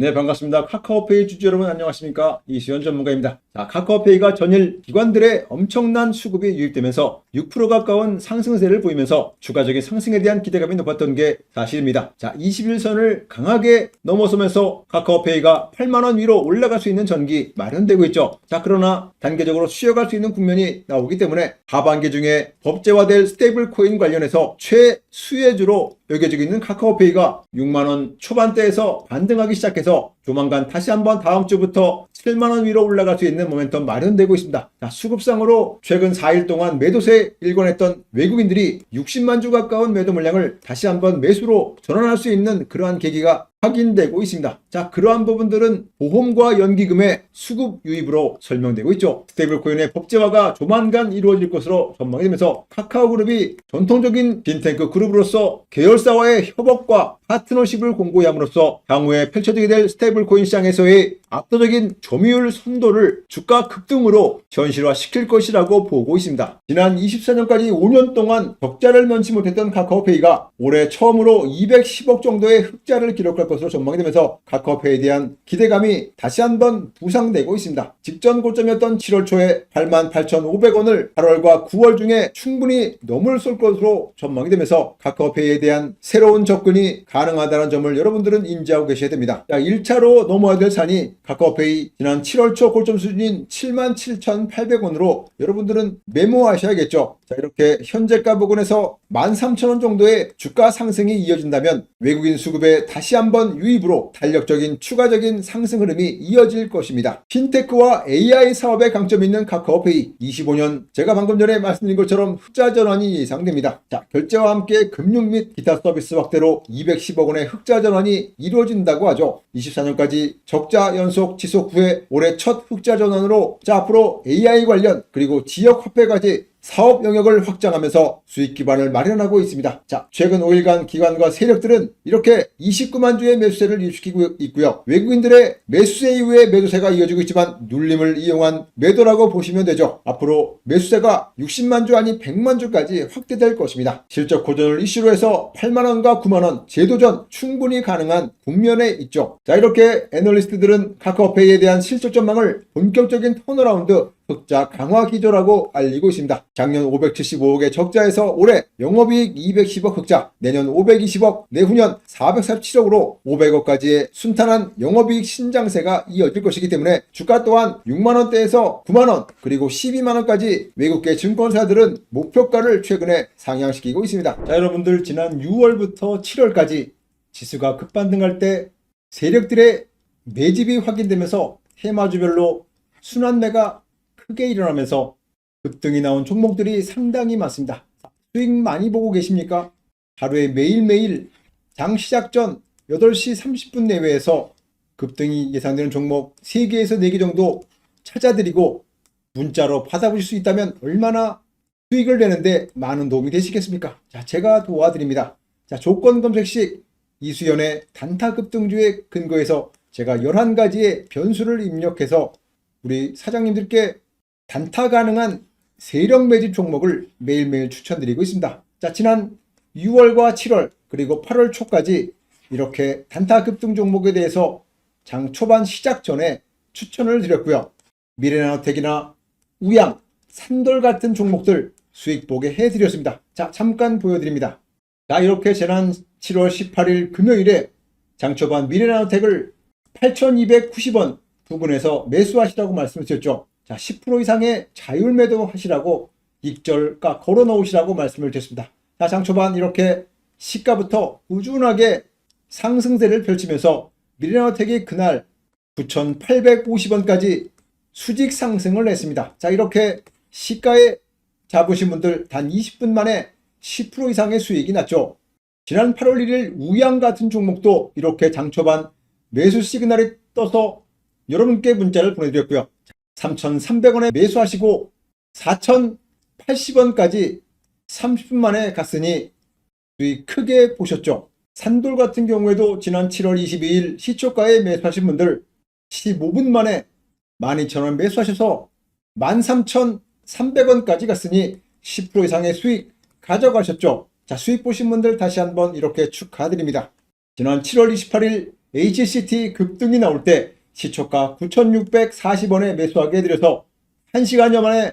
네, 반갑습니다. 카카오페이 주주 여러분 안녕하십니까? 이수연 전문가입니다. 자, 카카오페이가 전일 기관들의 엄청난 수급이 유입되면서 6% 가까운 상승세를 보이면서 추가적인 상승에 대한 기대감이 높았던 게 사실입니다. 자, 21선을 강하게 넘어서면서 카카오페이가 8만원 위로 올라갈 수 있는 전기 마련되고 있죠. 자, 그러나 단계적으로 쉬어갈 수 있는 국면이 나오기 때문에 하반기 중에 법제화될 스테이블 코인 관련해서 최 수혜주로 여겨지고 있는 카카오페이가 6만원 초반대에서 반등하기 시작해서 조만간 다시 한번 다음 주부터 7만원 위로 올라갈 수 있는 모멘텀 마련되고 있습니다. 자, 수급상으로 최근 4일 동안 매도세 일궈냈던 외국인들이 60만 주 가까운 매도 물량을 다시 한번 매수로 전환할 수 있는 그러한 계기가 확인되고 있습니다. 자, 그러한 부분들은 보험과 연기금의 수급 유입으로 설명되고 있죠. 스테이블 코인의 법제화가 조만간 이루어질 것으로 전망이 되면서 카카오그룹이 전통적인 빈테크 그룹으로서 계열사와의 협업과 파트너십을 공고히 함으로써 향후에 펼쳐지게 될 스테이블 코인 시장에서의 압도적인 점유율 선도를 주가 급등으로 현실화시킬 것이라고 보고 있습니다. 지난 24년까지 5년 동안 적자를 면치 못했던 카카오페이가 올해 처음으로 210억 정도의 흑자를 기록할 것으로 전망이 되면서 카카오페이에 대한 기대감이 다시 한번 부상되고 있습니다. 직전 고점이었던 7월 초에 88,500원을 8월과 9월 중에 충분히 넘을 쏠 것으로 전망이 되면서 카카오페이에 대한 새로운 접근이 가 능하다는 점을 여러분들은 인지하고 계셔야 됩니다. 자, 1차로 넘어야 될 산이 카카오페이 지난 7월 초 고점 수준인 77,800원으로 여러분들은 메모하셔야겠죠. 자, 이렇게 현재가 부근에서 13,000원 정도의 주가 상승이 이어진다면 외국인 수급에 다시 한번 유입으로 달력적인 추가적인 상승 흐름이 이어질 것입니다. 핀테크와 AI 사업에 강점이 있는 카카오페이 25년 제가 방금 전에 말씀드린 것처럼 흑자 전환이 예상됩니다. 자, 결제와 함께 금융 및 기타 서비스 확대로 210억 원의 흑자 전환이 이루어진다고 하죠. 24년까지 적자 연속 지속 후에 올해 첫 흑자 전환으로 자 앞으로 AI 관련 그리고 지역 화폐까지 사업 영역을 확장하면서 수익 기반을 마련하고 있습니다. 자, 최근 5일간 기관과 세력들은 이렇게 29만 주의 매수세를 일으키고 있고요. 외국인들의 매수세 이후에 매도세가 이어지고 있지만 눌림을 이용한 매도라고 보시면 되죠. 앞으로 매수세가 60만 주 아니 100만 주까지 확대될 것입니다. 실적 고전을 이슈로 해서 8만 원과 9만 원 재도전 충분히 가능한 국면에 있죠. 자, 이렇게 애널리스트들은 카카오페이에 대한 실적 전망을 본격적인 턴어라운드 흑자 강화 기조라고 알리고 있습니다. 작년 575억의 적자에서 올해 영업이익 210억 흑자, 내년 520억, 내후년 447억으로 500억까지의 순탄한 영업이익 신장세가 이어질 것이기 때문에 주가 또한 6만원대에서 9만원, 그리고 12만원까지 외국계 증권사들은 목표가를 최근에 상향시키고 있습니다. 자, 여러분들 지난 6월부터 7월까지 지수가 급반등할 때 세력들의 매집이 확인되면서 테마주별로 순환매가 크게 일어나면서 급등이 나온 종목들이 상당히 많습니다. 수익 많이 보고 계십니까? 하루에 매일매일 장 시작 전 8시 30분 내외에서 급등이 예상되는 종목 3개에서 4개 정도 찾아드리고 문자로 받아보실 수 있다면 얼마나 수익을 내는데 많은 도움이 되시겠습니까? 자, 제가 도와드립니다. 자, 조건 검색식 이수연의 단타 급등주의 근거에서 제가 11가지의 변수를 입력해서 우리 사장님들께 단타 가능한 세력 매집 종목을 매일매일 추천드리고 있습니다. 자, 지난 6월과 7월 그리고 8월 초까지 이렇게 단타 급등 종목에 대해서 장 초반 시작 전에 추천을 드렸고요. 미래나노텍이나 우양, 산돌 같은 종목들 수익 보게 해드렸습니다. 자, 잠깐 보여드립니다. 자, 이렇게 지난 7월 18일 금요일에 장 초반 미래나노텍을 8,290원 부근에서 매수하시라고 말씀드렸죠. 자, 10% 이상의 자율 매도 하시라고 익절가 걸어 놓으시라고 말씀을 드렸습니다. 자, 장 초반 이렇게 시가부터 꾸준하게 상승세를 펼치면서 미래나텍이 그날 9,850원까지 수직 상승을 했습니다. 자, 이렇게 시가에 잡으신 분들 단 20분 만에 10% 이상의 수익이 났죠. 지난 8월 1일 우양 같은 종목도 이렇게 장 초반 매수 시그널이 떠서 여러분께 문자를 보내드렸고요. 3,300원에 매수하시고 4,080원까지 30분 만에 갔으니 수익 크게 보셨죠. 산돌 같은 경우에도 지난 7월 22일 시초가에 매수하신 분들 15분 만에 12,000원 매수하셔서 13,300원까지 갔으니 10% 이상의 수익 가져가셨죠. 자, 수익 보신 분들 다시 한번 이렇게 축하드립니다. 지난 7월 28일 HCT 급등이 나올 때 시초가 9,640원에 매수하게 해드려서 1시간여 만에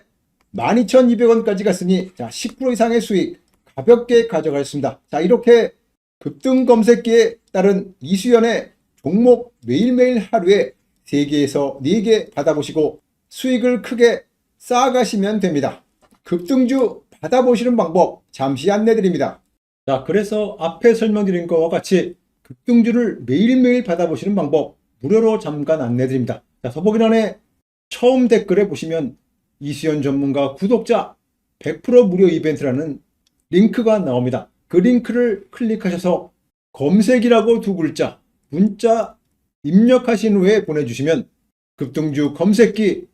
12,200원까지 갔으니 자, 10% 이상의 수익 가볍게 가져가셨습니다. 자, 이렇게 급등 검색기에 따른 이수연의 종목 매일매일 하루에 3개에서 4개 받아보시고 수익을 크게 쌓아가시면 됩니다. 급등주 받아보시는 방법 잠시 안내드립니다. 자, 그래서 앞에 설명드린 것과 같이 급등주를 매일매일 받아보시는 방법 무료로 잠깐 안내드립니다. 자, 더보기란에 처음 댓글에 보시면 이수연 전문가 구독자 100% 무료 이벤트라는 링크가 나옵니다. 그 링크를 클릭하셔서 검색이라고 두 글자 문자 입력하신 후에 보내주시면 급등주 검색기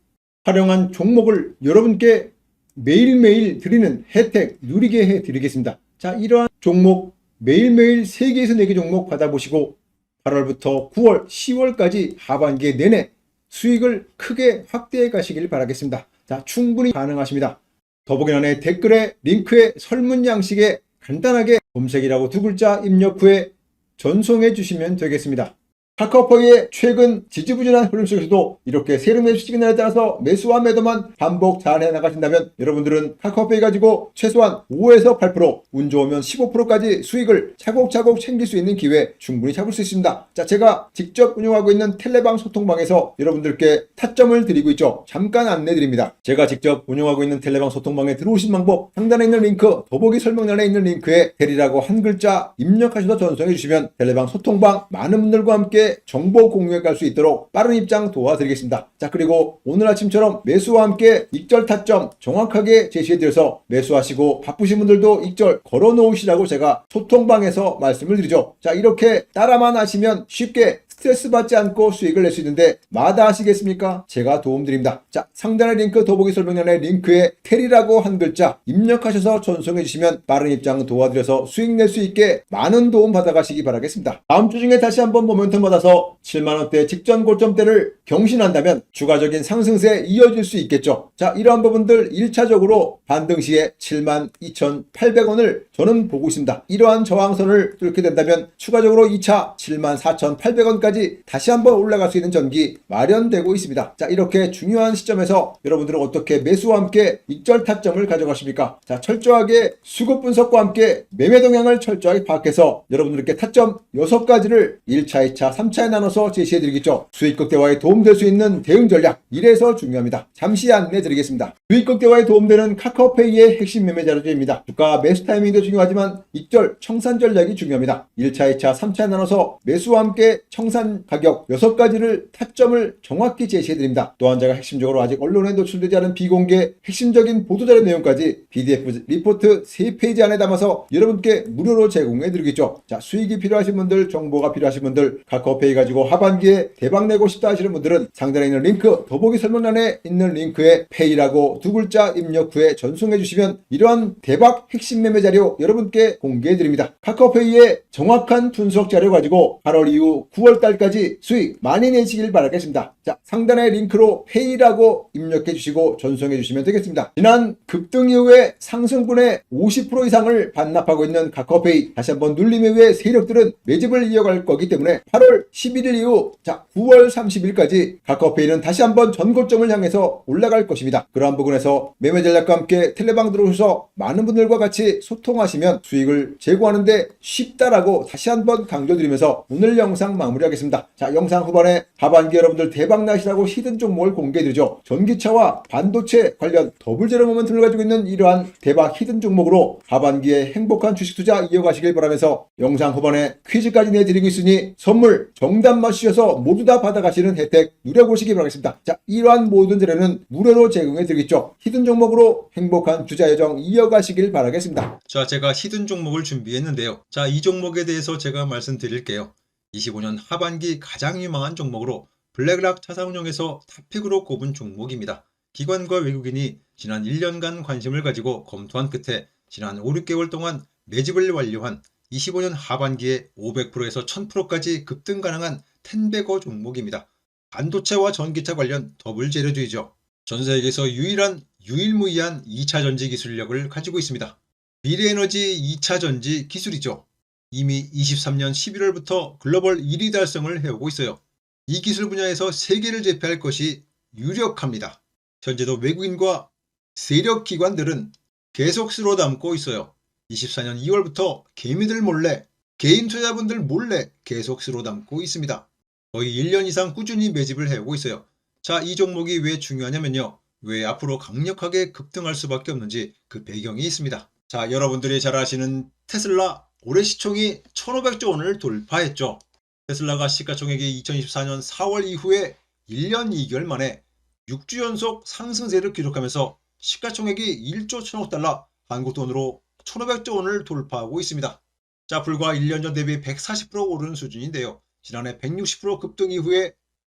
활용한 종목을 여러분께 매일매일 드리는 혜택 누리게 해드리겠습니다. 자, 이러한 종목 매일매일 3개에서 4개 종목 받아보시고 8월부터 9월, 10월까지 하반기 내내 수익을 크게 확대해 가시길 바라겠습니다. 자, 충분히 가능하십니다. 더보기란의 댓글에 링크에 설문 양식에 간단하게 검색이라고 두 글자 입력 후에 전송해 주시면 되겠습니다. 카카오페이의 최근 지지부진한 흐름 속에서도 이렇게 세력 매수 시그널에 따라서 매수와 매도만 반복 잘 해나가신다면 여러분들은 카카오페이 가지고 최소한 5에서 8%, 운 좋으면 15%까지 수익을 차곡차곡 챙길 수 있는 기회 충분히 잡을 수 있습니다. 자, 제가 직접 운영하고 있는 텔레방 소통방에서 여러분들께 타점을 드리고 있죠. 잠깐 안내 드립니다. 제가 직접 운영하고 있는 텔레방 소통방에 들어오신 방법 상단에 있는 링크, 더보기 설명란에 있는 링크에 대리라고 한 글자 입력하셔서 전송해 주시면 텔레방 소통방 많은 분들과 함께 정보 공유해 갈수 있도록 빠른 입장 도와드리겠습니다. 자, 그리고 오늘 아침처럼 매수와 함께 익절 타점 정확하게 제시해 드려서 매수하시고 바쁘신 분들도 익절 걸어 놓으시라고 제가 소통방에서 말씀을 드리죠. 자, 이렇게 따라만 하시면 쉽게 스트레스 받지 않고 수익을 낼 수 있는데 마다 하시겠습니까? 제가 도움드립니다. 자, 상단의 링크 더보기 설명란의 링크에 테리라고 한 글자 입력하셔서 전송해 주시면 빠른 입장 도와드려서 수익 낼 수 있게 많은 도움 받아가시기 바라겠습니다. 다음 주 중에 다시 한번 모멘텀 받아서 7만원대 직전 고점대를 경신한다면 추가적인 상승세 이어질 수 있겠죠. 자, 이러한 부분들 1차적으로 반등 시에 7만 2,800원을 저는 보고 있습니다. 이러한 저항선을 뚫게 된다면 추가적으로 2차 7만 4,800원까지 다시 한번 올라갈 수 있는 전기 마련되고 있습니다. 자, 이렇게 중요한 시점에서 여러분들은 어떻게 매수와 함께 익절 타점을 가져가십니까? 자, 철저하게 수급 분석과 함께 매매 동향을 철저하게 파악해서 여러분들께 타점 6가지를 1차, 2차, 3차에 나눠서 제시해 드리겠죠. 수익 극대화에 도움될 수 있는 대응 전략 이래서 중요합니다. 잠시 안내 드리겠습니다. 수익 극대화에 도움되는 카카오페이의 핵심 매매 자료입니다. 주가 매수 타이밍도 중요하지만 익절 청산 전략이 중요합니다. 1차, 2차, 3차에 나눠서 매수와 함께 청산 가격 6가지를 타점을 정확히 제시해 드립니다. 또한 제가 핵심적으로 아직 언론에 노출되지 않은 비공개 핵심적인 보도자료 내용까지 PDF 리포트 3페이지 안에 담아서 여러분께 무료로 제공해 드리겠죠. 자, 수익이 필요하신 분들, 정보가 필요하신 분들, 카카오페이 가지고 하반기에 대박 내고 싶다 하시는 분들은 상단에 있는 링크, 더보기 설명란에 있는 링크에 페이라고 두 글자 입력 후에 전송해 주시면 이러한 대박 핵심 매매 자료 여러분께 공개해 드립니다. 카카오페이의 정확한 분석 자료 가지고 8월 이후 9월 달 까지 수익 많이 내시길 바라겠습니다. 자, 상단의 링크로 페이라고 입력해 주시고 전송해 주시면 되겠습니다. 지난 급등 이후에 상승분의 50% 이상을 반납하고 있는 카카오페이 다시 한번 눌림 이후에 세력들은 매집을 이어갈 거기 때문에 8월 11일 이후 자 9월 30일까지 카카오페이는 다시 한번 전고점을 향해서 올라갈 것입니다. 그러한 부분에서 매매 전략과 함께 텔레방 들어오셔서 많은 분들과 같이 소통하시면 수익을 제고하는데 쉽다라고 다시 한번 강조드리면서 오늘 영상 마무리하겠습니다. 자 영상 후반에 하반기 여러분들 대박 나시라고 히든 종목을 공개해드리죠. 전기차와 반도체 관련 더블 제로 모멘텀을 가지고 있는 이러한 대박 히든 종목으로 하반기에 행복한 주식 투자 이어가시길 바라면서 영상 후반에 퀴즈까지 내드리고 있으니 선물 정답 맞추셔서 모두 다 받아가시는 혜택 누려보시기 바라겠습니다. 자, 이러한 모든 자료는 무료로 제공해 드리겠죠. 히든 종목으로 행복한 투자 여정 이어가시길 바라겠습니다. 자, 제가 히든 종목을 준비했는데요. 자, 이 종목에 대해서 제가 말씀드릴게요. 25년 하반기 가장 유망한 종목으로 블랙락 차사운용에서 탑픽으로 꼽은 종목입니다. 기관과 외국인이 지난 1년간 관심을 가지고 검토한 끝에 지난 5, 6개월 동안 매집을 완료한 25년 하반기에 500%에서 1000%까지 급등 가능한 텐베거 종목입니다. 반도체와 전기차 관련 더블 재료주의죠. 전 세계에서 유일한 유일무이한 2차 전지 기술력을 가지고 있습니다. 미래에너지 2차 전지 기술이죠. 이미 23년 11월부터 글로벌 1위 달성을 해오고 있어요. 이 기술 분야에서 세계를 제패할 것이 유력합니다. 현재도 외국인과 세력 기관들은 계속 쓸어 담고 있어요. 24년 2월부터 개미들 몰래, 개인 투자분들 몰래 계속 쓸어 담고 있습니다. 거의 1년 이상 꾸준히 매집을 해오고 있어요. 자, 이 종목이 왜 중요하냐면요. 왜 앞으로 강력하게 급등할 수밖에 없는지 그 배경이 있습니다. 자, 여러분들이 잘 아시는 테슬라 올해 시총이 1500조 원을 돌파했죠. 테슬라가 시가총액이 2024년 4월 이후에 1년 2개월 만에 6주 연속 상승세를 기록하면서 시가총액이 1조 1000억 달러, 한국 돈으로 1500조 원을 돌파하고 있습니다. 자, 불과 1년 전 대비 140% 오른 수준인데요. 지난해 160% 급등 이후에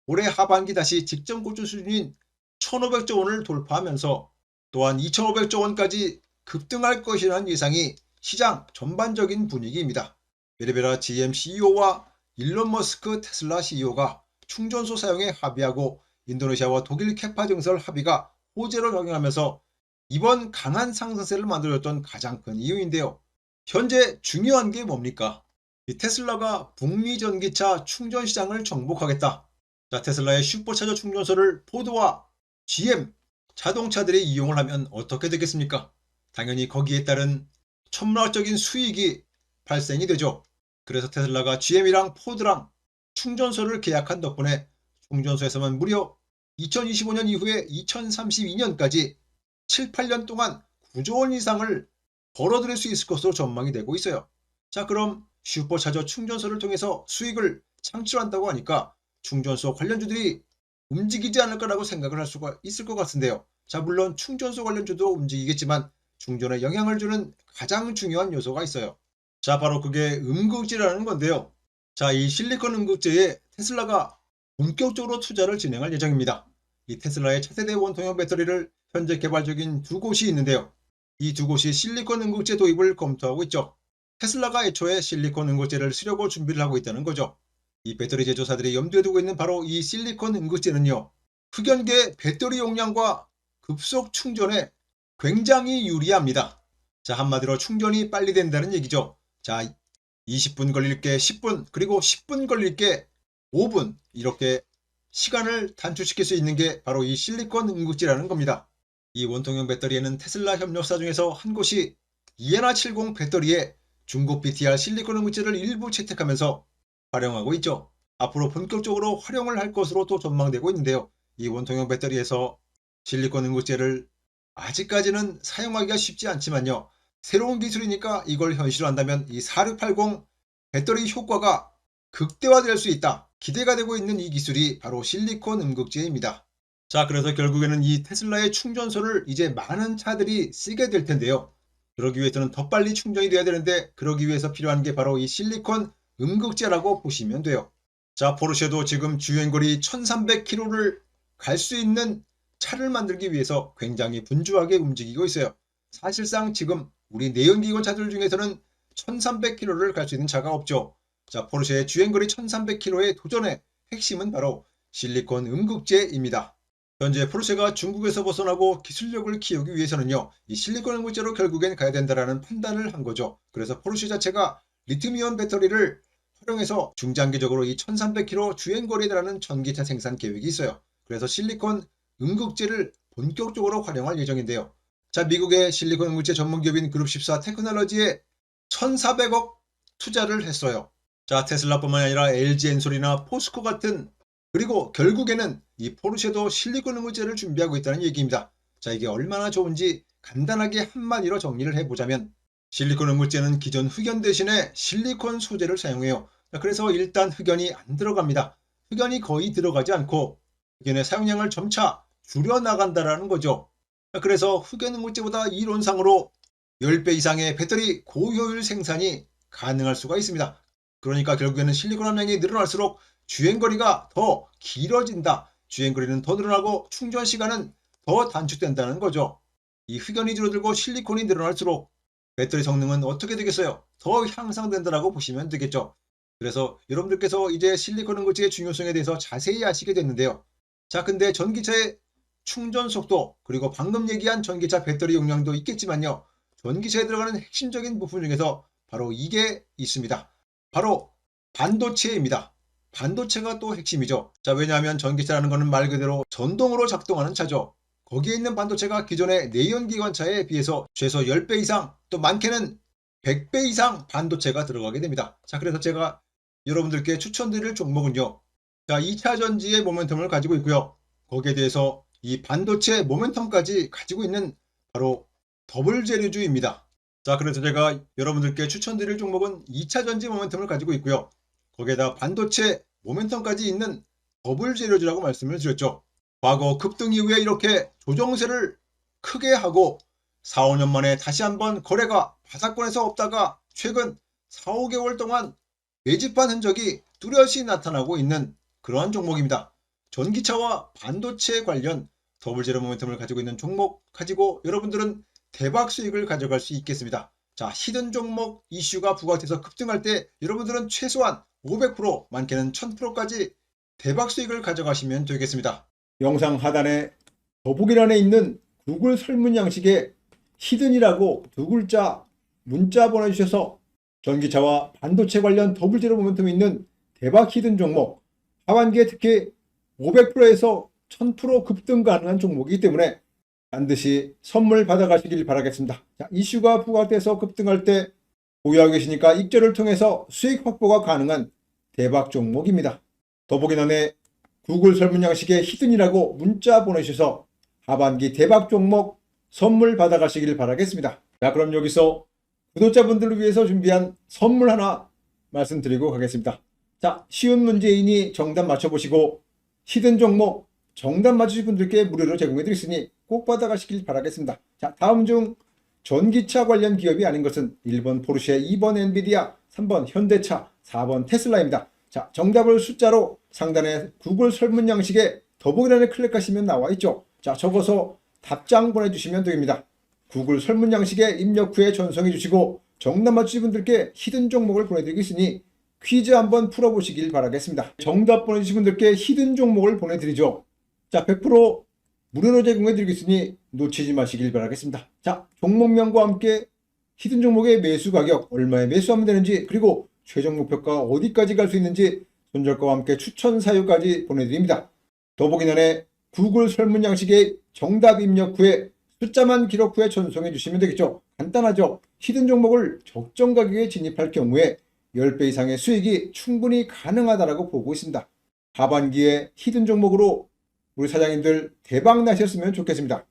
올해 하반기 다시 직전 고점 수준인 1500조 원을 돌파하면서 또한 2500조 원까지 급등할 것이라는 예상이 시장 전반적인 분위기입니다. 베르베라 GM CEO와 일론 머스크 테슬라 CEO가 충전소 사용에 합의하고 인도네시아와 독일 캐파 증설 합의가 호재로 작용하면서 이번 강한 상승세를 만들어줬던 가장 큰 이유인데요. 현재 중요한 게 뭡니까? 이 테슬라가 북미 전기차 충전 시장을 정복하겠다. 자, 테슬라의 슈퍼차저 충전소를 포드와 GM 자동차들이 이용을 하면 어떻게 되겠습니까? 당연히 거기에 따른 천문학적인 수익이 발생이 되죠. 그래서 테슬라가 GM이랑 포드랑 충전소를 계약한 덕분에 충전소에서만 무려 2025년 이후에 2032년까지 7, 8년 동안 9조 원 이상을 벌어들일 수 있을 것으로 전망이 되고 있어요. 자, 그럼 슈퍼차저 충전소를 통해서 수익을 창출한다고 하니까 충전소 관련주들이 움직이지 않을 거라고 생각을 할 수가 있을 것 같은데요. 자, 물론 충전소 관련주도 움직이겠지만 충전에 영향을 주는 가장 중요한 요소가 있어요. 자, 바로 그게 음극재라는 건데요. 자, 이 실리콘 음극재에 테슬라가 본격적으로 투자를 진행할 예정입니다. 이 테슬라의 차세대 원통형 배터리를 현재 개발 중인 두 곳이 있는데요. 이 두 곳이 실리콘 음극재 도입을 검토하고 있죠. 테슬라가 애초에 실리콘 음극재를 쓰려고 준비를 하고 있다는 거죠. 이 배터리 제조사들이 염두에 두고 있는 바로 이 실리콘 음극재는요. 흑연계 배터리 용량과 급속 충전에 굉장히 유리합니다. 자, 한마디로 충전이 빨리 된다는 얘기죠. 자, 20분 걸릴 게 10분, 그리고 10분 걸릴 게 5분, 이렇게 시간을 단축시킬 수 있는 게 바로 이 실리콘 음극재라는 겁니다. 이 원통형 배터리에는 테슬라 협력사 중에서 한 곳이 이에나 70 배터리에 중국 BTR 실리콘 음극재를 일부 채택하면서 활용하고 있죠. 앞으로 본격적으로 활용을 할 것으로 또 전망되고 있는데요. 이 원통형 배터리에서 실리콘 음극재를 아직까지는 사용하기가 쉽지 않지만요. 새로운 기술이니까 이걸 현실화한다면 이 4680 배터리 효과가 극대화될 수 있다. 기대가 되고 있는 이 기술이 바로 실리콘 음극재입니다. 자, 그래서 결국에는 이 테슬라의 충전소를 이제 많은 차들이 쓰게 될 텐데요. 그러기 위해서는 더 빨리 충전이 돼야 되는데 그러기 위해서 필요한 게 바로 이 실리콘 음극재라고 보시면 돼요. 자, 포르쉐도 지금 주행거리 1300km를 갈 수 있는 차를 만들기 위해서 굉장히 분주하게 움직이고 있어요. 사실상 지금 우리 내연기관 차들 중에서는 1300km를 갈 수 있는 차가 없죠. 자, 포르쉐의 주행거리 1300km의 도전의 핵심은 바로 실리콘 음극재입니다. 현재 포르쉐가 중국에서 벗어나고 기술력을 키우기 위해서는요, 이 실리콘 음극재로 결국엔 가야 된다라는 판단을 한 거죠. 그래서 포르쉐 자체가 리튬이온 배터리를 활용해서 중장기적으로 이 1300km 주행거리에 달하는 전기차 생산 계획이 있어요. 그래서 실리콘 음극재를 본격적으로 활용할 예정인데요. 자, 미국의 실리콘 음극재 전문 기업인 그룹 14 테크놀로지에 1,400억 투자를 했어요. 자, 테슬라뿐만 아니라 LG 엔솔이나 포스코 같은 그리고 결국에는 이 포르쉐도 실리콘 음극재를 준비하고 있다는 얘기입니다. 자, 이게 얼마나 좋은지 간단하게 한마디로 정리를 해보자면 실리콘 음극재는 기존 흑연 대신에 실리콘 소재를 사용해요. 자, 그래서 일단 흑연이 안 들어갑니다. 흑연이 거의 들어가지 않고 흑연의 사용량을 점차 줄여나간다라는 거죠. 자, 그래서 흑연 음극재보다 이론상으로 10배 이상의 배터리 고효율 생산이 가능할 수가 있습니다. 그러니까 결국에는 실리콘 함량이 늘어날수록 주행거리가 더 길어진다. 주행거리는 더 늘어나고 충전 시간은 더 단축된다는 거죠. 이 흑연이 줄어들고 실리콘이 늘어날수록 배터리 성능은 어떻게 되겠어요? 더 향상된다라고 보시면 되겠죠. 그래서 여러분들께서 이제 실리콘 음극재의 중요성에 대해서 자세히 아시게 됐는데요. 자, 근데 전기차의 충전 속도 그리고 방금 얘기한 전기차 배터리 용량도 있겠지만요. 전기차에 들어가는 핵심적인 부품 중에서 바로 이게 있습니다. 바로 반도체입니다. 반도체가 또 핵심이죠. 자, 왜냐하면 전기차라는 것은 말 그대로 전동으로 작동하는 차죠. 거기에 있는 반도체가 기존의 내연기관차에 비해서 최소 10배 이상, 또 많게는 100배 이상 반도체가 들어가게 됩니다. 자, 그래서 제가 여러분들께 추천드릴 종목은요. 자, 2차 전지의 모멘텀을 가지고 있고요. 거기에 대해서 이 반도체 모멘텀까지 가지고 있는 바로 더블 재료주입니다. 자, 그래서 제가 여러분들께 추천드릴 종목은 2차 전지 모멘텀을 가지고 있고요. 거기에다 반도체 모멘텀까지 있는 더블 재료주라고 말씀을 드렸죠. 과거 급등 이후에 이렇게 조정세를 크게 하고 4, 5년 만에 다시 한번 거래가 바닥권에서 없다가 최근 4, 5개월 동안 매집한 흔적이 뚜렷이 나타나고 있는 그러한 종목입니다. 전기차와 반도체 관련 더블 제로 모멘텀을 가지고 있는 종목 가지고 여러분들은 대박 수익을 가져갈 수 있겠습니다. 자, 히든 종목 이슈가 부각돼서 급등할 때 여러분들은 최소한 500% 많게는 1000%까지 대박 수익을 가져가시면 되겠습니다. 영상 하단에 더보기란에 있는 구글 설문 양식에 히든이라고 두 글자 문자 보내주셔서 전기차와 반도체 관련 더블 제로 모멘텀이 있는 대박 히든 종목 하반기에 특히 500%에서 1000% 급등 가능한 종목이기 때문에 반드시 선물 받아가시길 바라겠습니다. 자, 이슈가 부각돼서 급등할 때 보유하고 계시니까 익절을 통해서 수익 확보가 가능한 대박 종목입니다. 더보기란에 구글 설문 양식에 히든이라고 문자 보내주셔서 하반기 대박 종목 선물 받아가시길 바라겠습니다. 자, 그럼 여기서 구독자분들을 위해서 준비한 선물 하나 말씀드리고 가겠습니다. 자, 쉬운 문제이니 정답 맞춰보시고 히든 종목 정답 맞추신 분들께 무료로 제공해 드리겠으니 꼭 받아가시길 바라겠습니다. 자, 다음 중 전기차 관련 기업이 아닌 것은 1번 포르쉐, 2번 엔비디아, 3번 현대차, 4번 테슬라입니다. 자, 정답을 숫자로 상단에 구글 설문 양식에 더보기란에 클릭하시면 나와 있죠. 자, 적어서 답장 보내주시면 됩니다. 구글 설문 양식에 입력 후에 전송해 주시고 정답 맞추신 분들께 히든 종목을 보내드리고 있으니 퀴즈 한번 풀어보시길 바라겠습니다. 정답 보내주신 분들께 히든 종목을 보내드리죠. 자, 100% 무료로 제공해 드리겠으니 놓치지 마시길 바라겠습니다. 자, 종목명과 함께 히든 종목의 매수 가격, 얼마에 매수하면 되는지, 그리고 최종 목표가 어디까지 갈 수 있는지 손절가와 함께 추천 사유까지 보내드립니다. 더보기란에 구글 설문 양식에 정답 입력 후에 숫자만 기록 후에 전송해 주시면 되겠죠. 간단하죠. 히든 종목을 적정 가격에 진입할 경우에 10배 이상의 수익이 충분히 가능하다라고 보고 있습니다. 하반기에 히든 종목으로 우리 사장님들 대박 나셨으면 좋겠습니다.